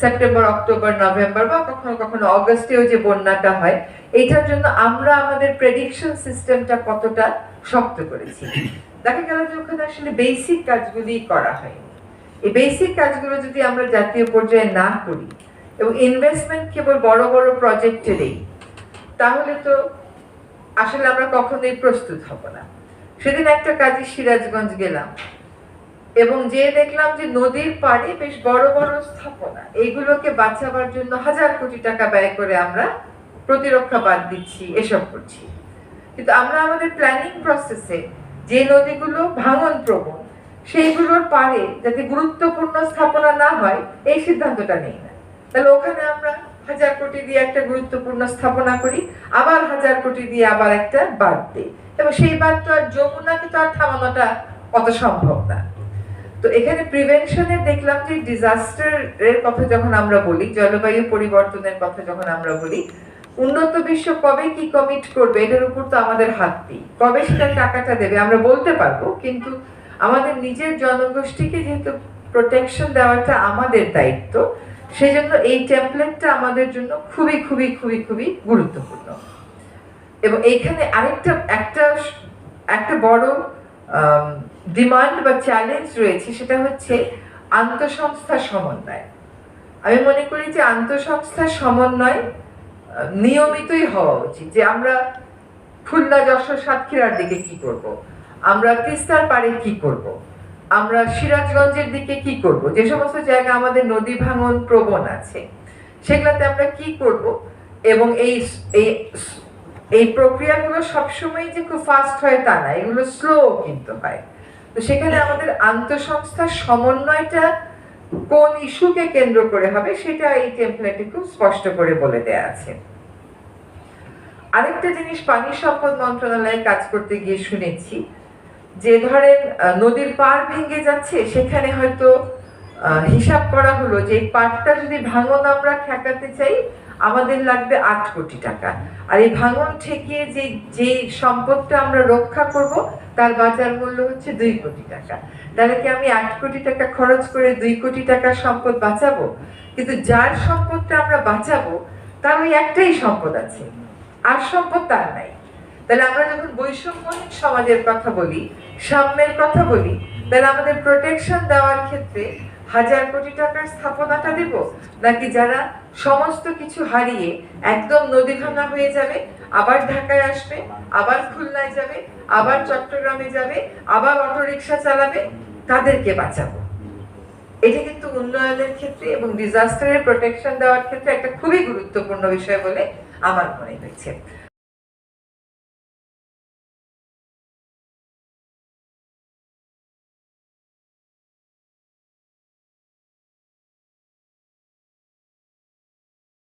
September October November বা কখনো কখনো অগস্টেও যে বন্যাটা হয় এইটার জন্য আমরা আমাদের প্রেডিকশন সিস্টেমটা কতটা শক্ত করেছি। দেখা গেল যে ওখানে আসলে বেসিক কাজগুলি করা হয়নি। এই বেসিক কাজগুলো যদি আমরা জাতীয় পর্যায়ে না করি এবং ইনভেস্টমেন্ট কেবল বড় বড় প্রজেক্টে দেই, তাহলে তো আসলে আমরা কখনোই প্রস্তুত হব না। সেদিন একটা কাজে সিরাজগঞ্জ গেলাম। এবং যে দেখলাম যে নদীর পাড়ে বেশ বড় বড় স্থাপনা, এইগুলোকে বাঁচাবার জন্য হাজার কোটি টাকা ব্যয় করে আমরা প্রতিরক্ষা বাদ দিচ্ছি, এসব করছি। কিন্তু আমরা আমাদের প্ল্যানিং প্রসেসে যে নদীগুলো ভাঙন প্রবণ সেইগুলোর পাড়ে যাতে গুরুত্বপূর্ণ স্থাপনা না হয়, এই সিদ্ধান্তটা নেই না। তাহলে ওখানে আমরা হাজার কোটি দিয়ে একটা গুরুত্বপূর্ণ স্থাপনা করি, আবার হাজার কোটি দিয়ে আবার একটা বাদ দিই। এবং সেই বাদ তো আর যমুনাকে তো আর থামানোটা অত সম্ভব না। তো এখানে প্রিভেনশনে দেখলাম যে ডিজাস্টার এর কথা যখন আমরা বলি, জলবায়ু পরিবর্তনের কথা যখন আমরা বলি, উন্নত বিশ্ব কবে কি কমিট করবে, এটার উপর তো আমাদের হাত নেই। কবে সেটা টাকাটা দেবে, আমরা বলতে পারব, কিন্তু আমাদের নিজের জনগোষ্ঠীকে যেহেতু প্রোটেকশন দেওয়াটা আমাদের দায়িত্ব, সেজন্য এই টেমপ্লেটটা আমাদের জন্য খুবই খুবই খুবই খুবই গুরুত্বপূর্ণ। এবং এইখানে আরেকটা, একটা একটা বড় ডিমান্ড বা চ্যালেঞ্জ রয়েছে সেটা হচ্ছে আন্তঃসংস্থা সমন্বয় আমি মনে করি যে আন্তঃসংস্থা সমন্বয় নিয়মিতই হওয়া উচিত যে আমরা খুলনা যশোর সাতক্ষীরার দিকে কি করব। আমরা তিস্তার পাড়ে কি করব। আমরা সিরাজগঞ্জের দিকে কি করব। যে সমস্ত জায়গা আমাদের নদী ভাঙন প্রবণ আছে, সেগুলোতে আমরা কি করব এবং এই এই এই প্রক্রিয়াগুলো সবসময় যে খুব ফাস্ট হয় তা না, এগুলো স্লো কিন্তু হয় তো সেখানে আমাদের আন্তঃসংস্থার সমন্বয়টা কোন ইস্যুকে কেন্দ্র করে হবে সেটা এই টেমপ্লেটে খুব স্পষ্ট করে বলে দেয়া আছে। আরেকটা জিনিস পানি সম্পদ মন্ত্রণালয়ে কাজ করতে গিয়ে শুনেছি, যে ধরেন নদীর পার ভেঙে যাচ্ছে, সেখানে হয়তো হিসাব করা হলো যে এই পাড়টা যদি ভাঙন আমরা ঠেকাতে চাই, আমাদের লাগবে আট কোটি টাকা। আর এই ভাঙন ঠেকিয়ে যে যে সম্পদটা আমরা রক্ষা করব, তার বাজার মূল্য হচ্ছে দুই কোটি টাকা। তাহলে কি আমি আট কোটি টাকা খরচ করে দুই কোটি টাকার সম্পদ বাঁচাবো? কিন্তু যার সম্পদটা আমরা বাঁচাবো, তার ওই একটাই সম্পদ আছে। আর সম্পদ তার নাই। তাহলে আমরা যখন বৈষম্যহীন সমাজের কথা বলি, সাম্যের কথা বলি, তাহলে আমাদের প্রোটেকশন দেওয়ার ক্ষেত্রে হাজার কোটি টাকার স্থাপনাটা দেব? নাকি যারা সমস্ত কিছু হারিয়ে একদম নদী ভাঙা হয়ে যাবে, আবার ঢাকায় আসবে, আবার খুলনায় যাবে, আবার চট্টগ্রামে যাবে, আবার অটোরিকশা চালাবে, তাদেরকে বাঁচাবো? এটা কিন্তু উন্নয়নের ক্ষেত্রে এবং ডিজাস্টারের প্রোটেকশন দেওয়ার ক্ষেত্রে একটা খুবই গুরুত্বপূর্ণ বিষয় বলে আমার মনে হয়েছে।